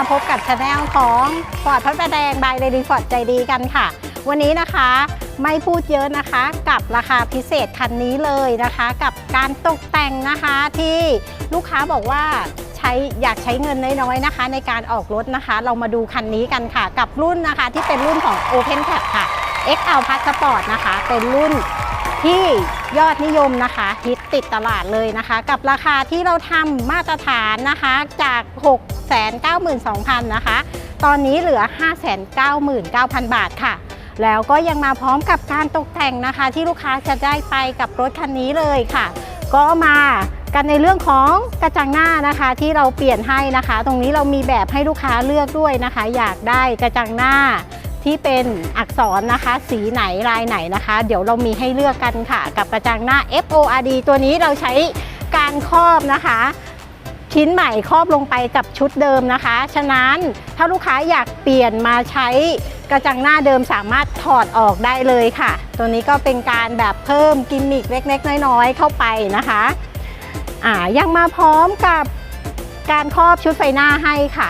มาพบกับชาแนลของฟอร์ดพระประแดงบายเรดีฟอร์ดใจดีกันค่ะ วันนี้นะคะไม่พูดเยอะนะคะกับราคาพิเศษคันนี้เลยนะคะ กับการตกแต่งนะคะที่ลูกค้าบอกว่าใช้อยากใช้เงินน้อยๆนะคะ ในการออกรถนะคะ เรามาดูคันนี้กันค่ะ กับรุ่นนะคะที่เป็นรุ่นของ Open Cap ค่ะ XL Passport นะคะ เป็นรุ่น ที่ยอดนิยมนะคะฮิตติดตลาดเลยนะคะ กับราคาที่เราทำมาตรฐานนะคะจาก 692,000 นะคะ ตอนนี้เหลือ 599,000 บาทค่ะ แล้วก็ยังมาพร้อมกับการตกแต่งนะคะ ที่ลูกค้าจะได้ไปกับรถคันนี้เลยค่ะ ก็มากันในเรื่องของกระจังหน้านะคะที่เราเปลี่ยนให้นะคะ ตรงนี้เรามีแบบให้ลูกค้าเลือกด้วยนะคะ อยากได้กระจังหน้า ที่เป็นอักษรนะคะ สีไหนลายไหนนะคะ เดี๋ยวเรามีให้เลือกกันค่ะ กับกระจังหน้า FORD ตัวนี้เราใช้การครอบนะคะ ชิ้นใหม่ครอบลงไปกับชุดเดิมนะคะ ฉะนั้นถ้าลูกค้าอยากเปลี่ยนมาใช้กระจังหน้าเดิมสามารถถอดออกได้เลยค่ะ ตัวนี้ก็เป็นการแบบเพิ่มกิมมิคเล็กๆน้อยๆเข้าไปนะคะอ่ายังมาพร้อมกับการครอบชุดไฟหน้าให้ค่ะ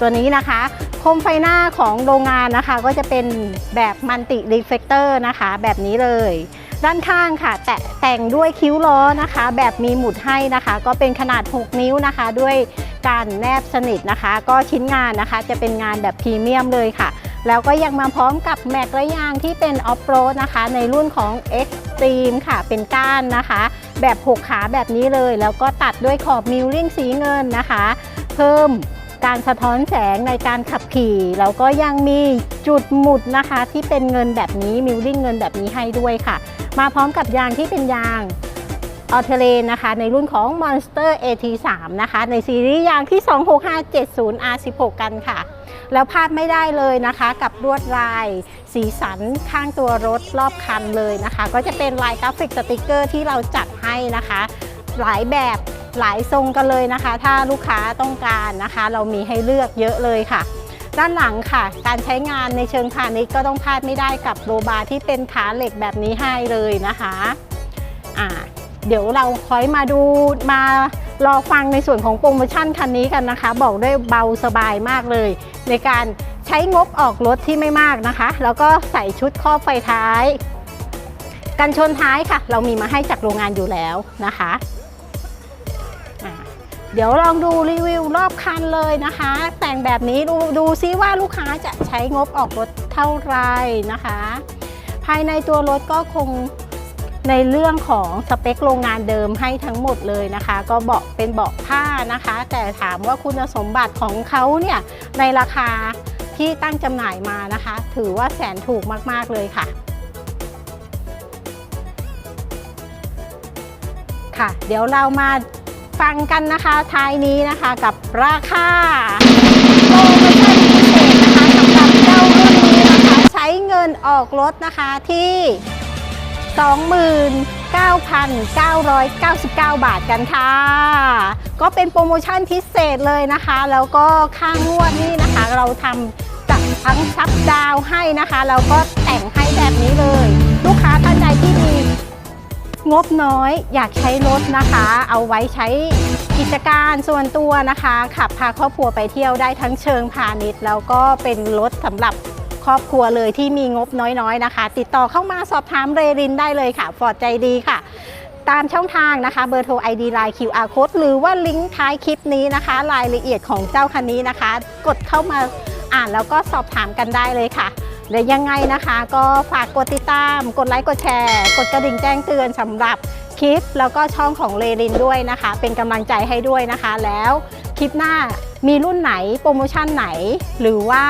ตัวนี้นะคะโคมไฟหน้าของโรงงานนะคะ ก็จะเป็นแบบมัลติรีเฟกเตอร์นะคะ แบบนี้เลย ด้านข้างค่ะ แตะแต่งด้วยคิ้วล้อนะคะ แบบมีหมุดให้นะคะ ก็เป็นขนาด 6 นิ้วนะคะ ด้วยการแนบสนิทนะคะ ก็ชิ้นงานนะคะ จะเป็นงานแบบพรีเมียมเลยค่ะ แล้วก็ยังมาพร้อมกับแม็กระยางที่เป็นออฟโรดนะคะ ในรุ่นของ Extreme ค่ะเป็นก้านนะคะ แบบ6ขาแบบนี้เลย แล้วก็ตัดด้วยขอบมิลลิ่งสีเงินนะคะ เพิ่ม การสะท้อนแสงในการขับขี่แล้วก็ยังมีจุดหมุดนะคะ ที่เป็นเงินแบบนี้มิลลิ่งเงินแบบนี้ให้ด้วยค่ะ มาพร้อมกับยางที่เป็นยางออเทเลนนะคะ ในรุ่นของ Monster AT3 นะคะ ในซีรีส์ยางที่ 26570 R16 กันค่ะ แล้วพลาดไม่ได้เลยนะคะ กับลวดลาย สีสันข้างตัวรถรอบคันเลยนะคะ ก็จะเป็นลายกราฟิกสติกเกอร์ที่เราจัดให้นะคะ หลายแบบ หลายทรงกันเลยนะคะ ถ้าลูกค้าต้องการนะคะ เรามีให้เลือกเยอะเลยค่ะ ด้านหลังค่ะ การใช้งานในเชิงพาณิชย์ก็ต้องพลาดไม่ได้กับโรบาร์ที่เป็นขาเหล็กแบบนี้ให้เลยนะคะอ่าเดี๋ยวเราคอยมาดูมารอฟังในส่วนของโปรโมชั่นคันนี้กันนะคะ บอกได้เบาสบายมากเลย ในการใช้งบออกรถที่ไม่มากนะคะ แล้วก็ใส่ชุดครอบไฟท้าย กันชนท้ายค่ะ เรามีมาให้จากโรงงานอยู่แล้วนะคะ เดี๋ยวลองดูรีวิวรอบคันเลยนะคะ แต่งแบบนี้ดูดูซิว่าลูกค้าจะใช้งบออกรถเท่าไหรนะคะ ภายในตัวรถก็คงในเรื่องของสเปคโรงงานเดิมให้ทั้งหมดเลยนะคะ ก็เบาะเป็นเบาะผ้านะคะ แต่ถามว่าคุณสมบัติของเขาเนี่ยในราคาที่ตั้งจำหน่ายมานะคะ ถือว่าแสนถูกมาก ๆ เลยค่ะ ค่ะ เดี๋ยวเรามา ฟังกันนะคะท้ายนี้นะคะกับราคาโปรโมชั่นพิเศษนะคะสำหรับเจ้ารุ่นนี้นะคะใช้เงินออกรถนะคะที่ 29,999 บาทกันค่ะ ก็เป็นโปรโมชั่นพิเศษเลยนะคะ แล้วก็ค่างวดนี่นะคะ เราทำจัดทั้งซับดาวให้นะคะ แล้วก็แต่งให้แบบนี้เลย ลูกค้าท่านใดที่มี งบน้อยอยากใช้รถนะคะ เอาไว้ใช้กิจการส่วนตัวนะคะ ขับพาครอบครัวไปเที่ยวได้ทั้งเชิงพาณิชย์ แล้วก็เป็นรถสำหรับครอบครัวเลยที่มีงบน้อยๆนะคะ ติดต่อเข้ามาสอบถามเรรินได้เลยค่ะฟอร์ดใจดีค่ะ ตามช่องทางนะคะเบอร์โทร ID Line QR Code หรือว่าลิงก์ท้ายคลิปนี้นะคะ รายละเอียดของเจ้าคันนี้นะคะ กดเข้ามาอ่านแล้วก็สอบถามกันได้เลยค่ะ และยังไงนะคะก็ฝากกดติดตาม กดไลค์กดแชร์ กดกระดิ่งแจ้งเตือนสำหรับคลิป แล้วก็ช่องของเลรินด้วยนะคะ เป็นกำลังใจให้ด้วยนะคะ แล้วคลิปหน้ามีรุ่นไหนโปรโมชั่นไหน หรือว่า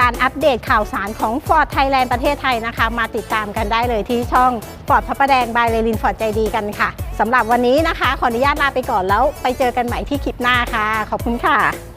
การอัปเดตข่าวสารของ Ford Thailand ประเทศไทยนะคะ มาติดตามกันได้เลยที่ช่อง Ford พระประแดงบายเลรินฟอร์ดใจดีกันค่ะสำหรับวันนี้นะคะ ขออนุญาตลาไปก่อนแล้วไปเจอกันใหม่ที่คลิปหน้าค่ะ ขอบคุณค่ะ